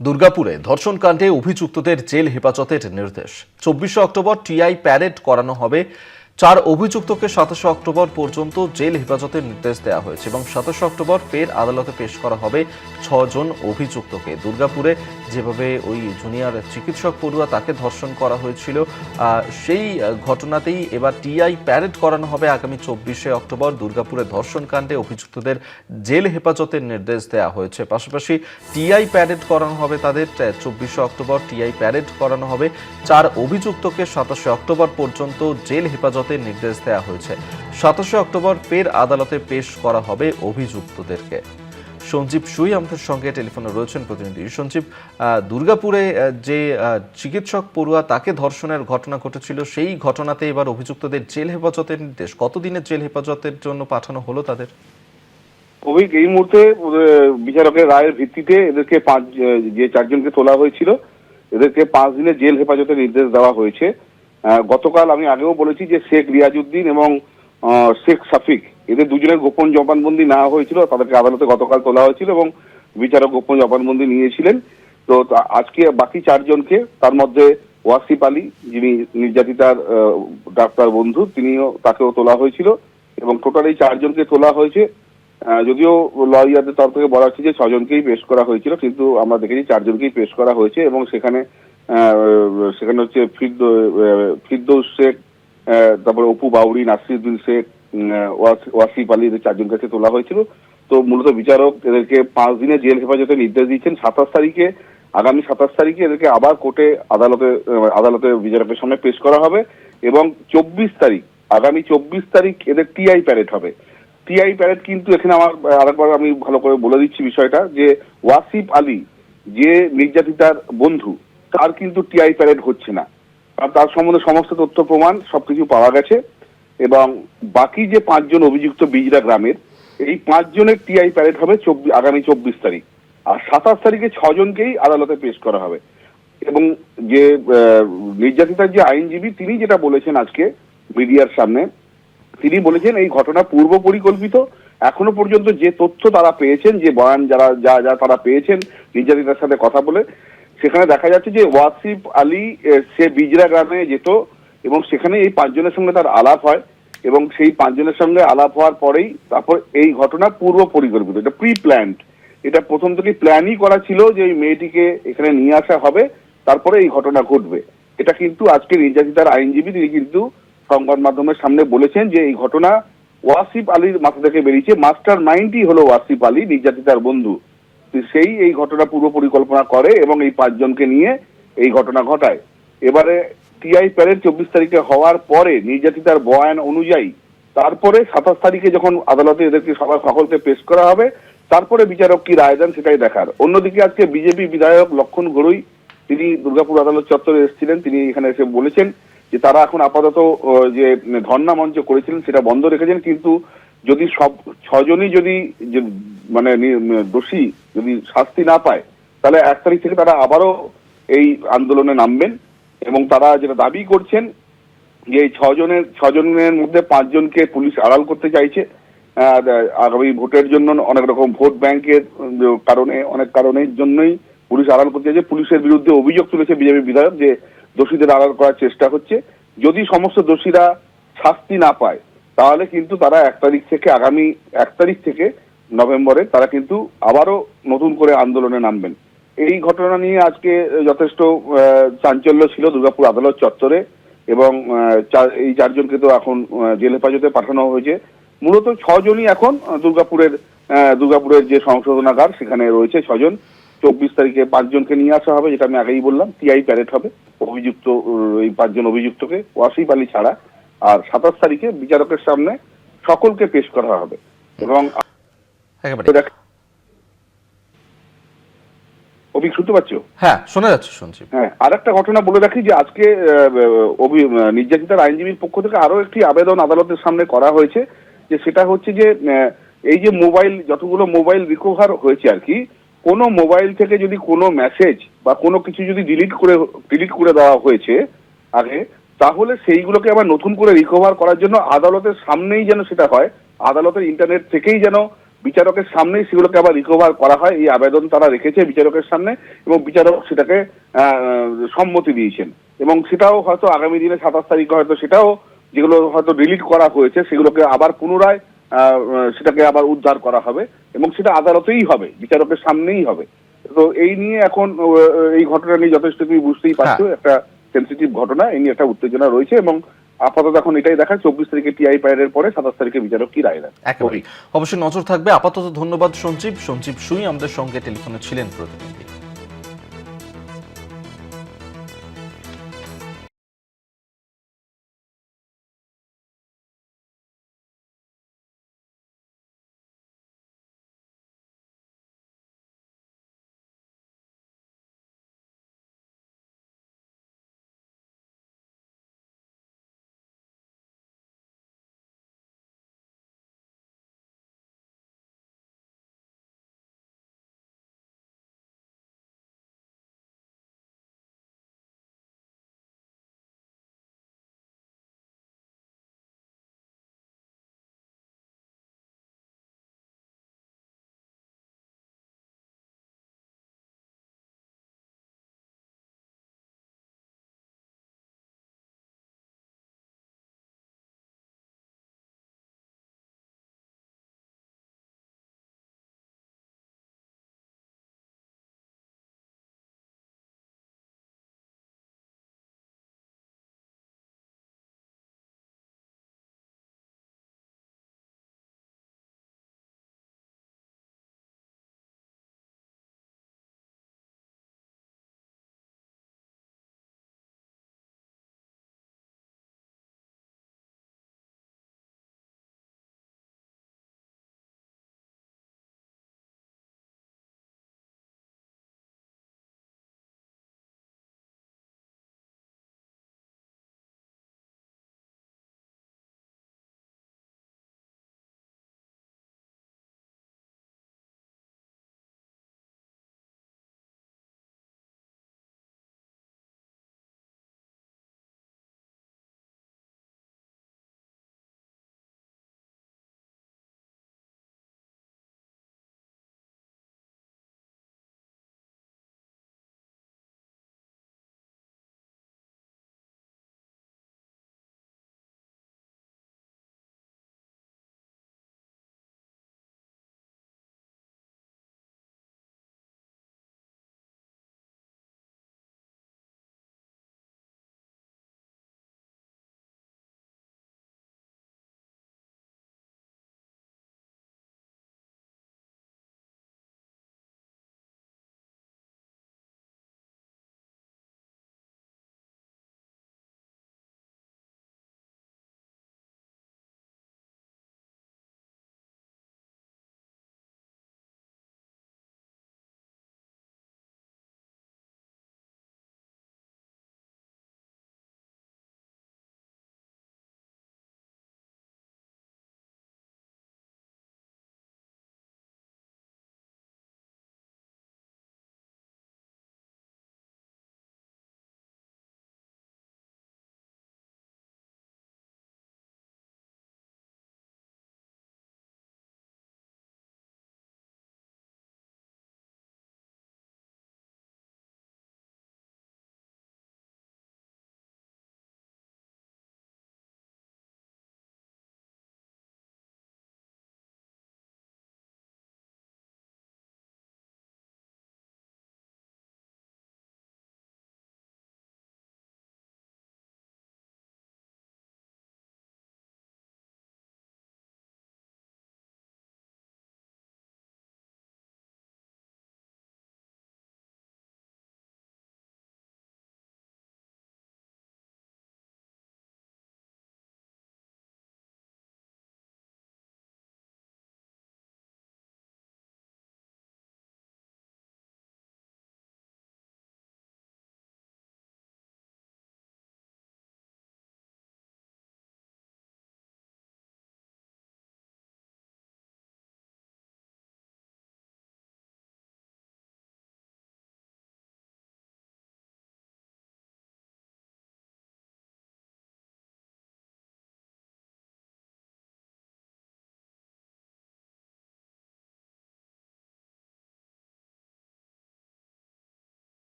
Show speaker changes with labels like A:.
A: দুর্গাপুরে ধর্ষণ কাণ্ডে অভিযুক্তদের জেল হেফাজতের নির্দেশ। চব্বিশে অক্টোবর টিআই প্যারেড করানো হবে। চার অভিযুক্তকে সাতাশে অক্টোবর পর্যন্ত জেল হেফাজতের নির্দেশ দেওয়া হয়েছে এবং সাতাশে অক্টোবর ফের আদালতে পেশ করা হবে ছজন অভিযুক্তকে। দুর্গাপুরে যেভাবে ওই জুনিয়র চিকিৎসক পড়ুয়া তাকে ধর্ষণ করা হয়েছিল সেই ঘটনাতেই এবার টিআই প্যারেড করানো হবে আগামী চব্বিশে অক্টোবর। দুর্গাপুরে ধর্ষণকাণ্ডে অভিযুক্তদের জেল হেফাজতের নির্দেশ দেওয়া হয়েছে। পাশাপাশি টিআই প্যারেড করানো হবে তাদের চব্বিশে অক্টোবর টিআই প্যারেড করানো হবে। চার অভিযুক্তকে সাতাশে অক্টোবর পর্যন্ত জেল হেফাজতের নির্দেশ দেওয়া হয়েছে। সাতাশে অক্টোবর ফের আদালতে পেশ করা হবে অভিযুক্তদেরকে। সঞ্জীব সুই আমাদের সঙ্গে টেলিফোনে রয়েছেন প্রতিনিধি। সঞ্জীব দুর্গাপুরে যে চিকিৎসক পড়ুয়া তাকে ধর্ষণের ঘটনা ঘটেছিল, সেই ঘটনাতে এবার অভিযুক্তদের জেল হেফাজতের নির্দেশ। কতদিনের জেল হেফাজতের জন্য পাঠানো হলো তাদের?
B: অভিক, এই মুহূর্তে বিচারকের রায়ের ভিত্তিতে এদেরকে পাঁচ, যে চারজনকে তোলা হয়েছিল, এদেরকে পাঁচ দিনের জেল হেফাজতের নির্দেশ দেওয়া হয়েছে। গতকাল আমি আগেও বলেছি যে শেখ রিয়াজউদ্দিন এবং শেখ সাফিক এদের দুজনের গোপন জবানবন্দি নেওয়া হয়েছিল, তাদেরকে আদালতে গতকাল তোলা হয়েছিল এবং বিচারক গোপন জবানবন্দি নিয়েছিলেন। তো আজকে বাকি চারজনকে, তার মধ্যে ওয়াসিফ আলী, যিনি নির্যাতিতার ডাক্তার বন্ধু, তিনিও তাকেও তোলা হয়েছিল এবং টোটাল এই চারজনকে তোলা হয়েছে। যদিও লয়ারদের তরফ থেকে বলা হচ্ছে যে ছজনকেই পেশ করা হয়েছিল, কিন্তু আমরা দেখেছি চারজনকেই পেশ করা হয়েছে এবং সেখানে সেখানে হচ্ছে ফিরদৌস শেখ তারপরে অপু বাউরি নাসিরুদ্দিন শেখ ওয়াসিফ আলী এদের চারজন কাছে তোলা হয়েছিল, তো মূলত বিচারক এদেরকে পাঁচ দিনের জেল হেফাজতে নির্দেশ দিয়েছেন, সাতাশ তারিখে, আগামী সাতাশ তারিখে এদেরকে আবার কোর্টে আদালতে আদালতে বিচারকের সামনে পেশ করা হবে এবং চব্বিশ তারিখ, আগামী চব্বিশ তারিখ এদের টিআই প্যারেড হবে। টিআই প্যারেড কিন্তু এখানে আমার, আরেকবার আমি ভালো করে বলে দিচ্ছি বিষয়টা, যে ওয়াসিফ আলী যে নির্যাতিতার বন্ধু, তার কিন্তু টিআই প্যারেড হচ্ছে না। আর তার সম্বন্ধে সমস্ত তথ্য প্রমাণ সবকিছু পাওয়া গেছে। এবং বাকি যে পাঁচজন অভিযুক্ত বিজরা গ্রামের, এই পাঁচজনের টিআই প্যারেড হবে আগামী চব্বিশ তারিখ। আর সাতাশ তারিখে ছজনকেই আদালতে পেশ করা হবে। এবং যে নির্যাতিতার যে আইনজীবী, তিনি যেটা বলেছেন আজকে মিডিয়ার সামনে, তিনি বলেছেন এই ঘটনা পূর্ব পরিকল্পিত। এখনও পর্যন্ত যে তথ্য তারা পেয়েছেন, যে বয়ান যারা যা যা তারা পেয়েছেন, নির্যাতিতার সাথে কথা বলে, সেখানে দেখা যাচ্ছে যে ওয়াসিফ আলী সে বিজরা গ্রামে যেত। এবং সেখানে এই পাঁচজনের সঙ্গে তার আলাপ হয় এবং সেই পাঁচজনের সঙ্গে আলাপ হওয়ার পরেই তারপর এই ঘটনা পূর্ব পরিকল্পিত, এটা প্রি প্ল্যান্ড এটা প্রথম থেকে প্ল্যানই করা ছিল যে এই মেয়েটিকে এখানে নিয়ে আসা হবে, তারপরে এই ঘটনা ঘটবে। এটা কিন্তু আজকে নির্যাতিতার আইনজীবী, তিনি কিন্তু সংবাদ মাধ্যমের সামনে বলেছেন যে এই ঘটনা ওয়াসিফ আলীর মাথা থেকে বেরিয়েছে। মাস্টার মাইন্ডই হলো ওয়াসিফ আলী নির্যাতিতার বন্ধু। সেই এই ঘটনা পূর্ব পরিকল্পনা করে এবং এই পাঁচজনকে নিয়ে এই ঘটনা ঘটায়। এবারে টিআই প্যারেড চব্বিশ তারিখে হওয়ার পরে নির্যাতিতার বয়ান অনুযায়ী তারপরে সাতাশ তারিখে যখন আদালতে এদেরকে সবার সকলকে পেশ করা হবে, তারপরে বিচারক কি রায় দেন সেটাই দেখার। অন্যদিকে আজকে বিজেপি বিধায়ক লক্ষণ ঘড়ুই তিনি দুর্গাপুর আদালত চত্বরে এসেছিলেন, তিনি এখানে এসে বলেছেন যে তারা এখন আপাতত যে ধর্ণা মঞ্চ করেছিলেন সেটা বন্ধ রেখেছেন, কিন্তু যদি সব ছজনই যদি মানে দোষী যদি শাস্তি না পায়, তাহলে এক তারিখ থেকে তারা আবারও এই আন্দোলনে নামবেন। এবং তারা যেটা দাবি করছেন যে এই ছজনের ছজনের মধ্যে পাঁচজনকে পুলিশ আড়াল করতে চাইছে। আগামী ভোটের জন্য অনেক রকম ভোট ব্যাংকের কারণে, অনেক কারণের জন্যই পুলিশ আড়াল করতে চাইছে। পুলিশের বিরুদ্ধে অভিযোগ তুলেছে বিজেপি বিধায়ক যে দোষীদের আড়াল করার চেষ্টা হচ্ছে। যদি সমস্ত দোষীরা শাস্তি না পায়, তাহলে কিন্তু তারা এক তারিখ থেকে আগামী এক তারিখ থেকে নভেম্বরে তারা কিন্তু আবারও নতুন করে আন্দোলনে নামবেন। এই ঘটনা নিয়ে আজকে যথেষ্ট চাঞ্চল্য ছিল দুর্গাপুর আদালত চত্বরে এবং এই চারজনকে তো এখন জেল হেফাজতে পাঠানো হয়েছে। মূলত ছজনই এখন দুর্গাপুরের দুর্গাপুরের যে সংশোধনাগার সেখানে রয়েছে ছজন। চব্বিশ তারিখে পাঁচজনকে নিয়ে আসা হবে যেটা আমি আগেই বললাম টিআই প্যারেড হবে অভিযুক্ত এই পাঁচজন অভিযুক্তকে ওয়াসিফ আলী ছাড়া। আর সাতাশ তারিখে বিচারকের সামনে সকলকে পেশ করা হবে। এবং অভিক শুনতে পাচ্ছ?
A: হ্যাঁ শোনা যাচ্ছে সঞ্জীব
B: হ্যাঁ আর একটা ঘটনা বলে রাখি যে আজকে অভি- নির্যাতিতার আইনজীবীর পক্ষ থেকে আরও একটি আবেদন আদালতের সামনে করা হয়েছে যে সেটা হচ্ছে যে এই যে মোবাইল যতগুলো মোবাইল রিকভার হয়েছে আর কি কোনো মোবাইল থেকে যদি কোনো মেসেজ বা কোনো কিছু যদি ডিলিট করে ডিলিট করে দেওয়া হয়েছে আগে তাহলে সেইগুলোকে আবার নতুন করে রিকভার করার জন্য আদালতের সামনেই যেন সেটা হয় আদালতের ইন্টারনেট থেকেই যেন বিচারকের সামনেই সেগুলোকে আবার রিকভার করা হয় এই আবেদন তারা রেখেছে বিচারকের সামনে এবং বিচারক সেটাকে সম্মতি দিয়েছেন। এবং সেটাও হয়তো আগামী দিনে সাতাশ তারিখে হয়তো সেটাও যেগুলো হয়তো ডিলিট করা হয়েছে সেগুলোকে আবার পুনরায় আহ, সেটাকে আবার উদ্ধার করা হবে এবং সেটা আদালতেই হবে বিচারকের সামনেই হবে। তো এই নিয়ে এখন এই ঘটনা নিয়ে যথেষ্ট তুমি বুঝতেই পারছ একটা সেন্সিটিভ ঘটনা এই নিয়ে একটা উত্তেজনা রয়েছে এবং আপাতত এখন এটাই দেখা চব্বিশ তারিখে টিআই প্যারের পরে সাতাশ তারিখে বিচারক কি রায় দেন।
A: একেবারেই। অবশ্যই নজর থাকবে। আপাতত ধন্যবাদ সঞ্জীব। সঞ্জীব সুই আমাদের সঙ্গে টেলিফোনে ছিলেন প্রতিনিধি।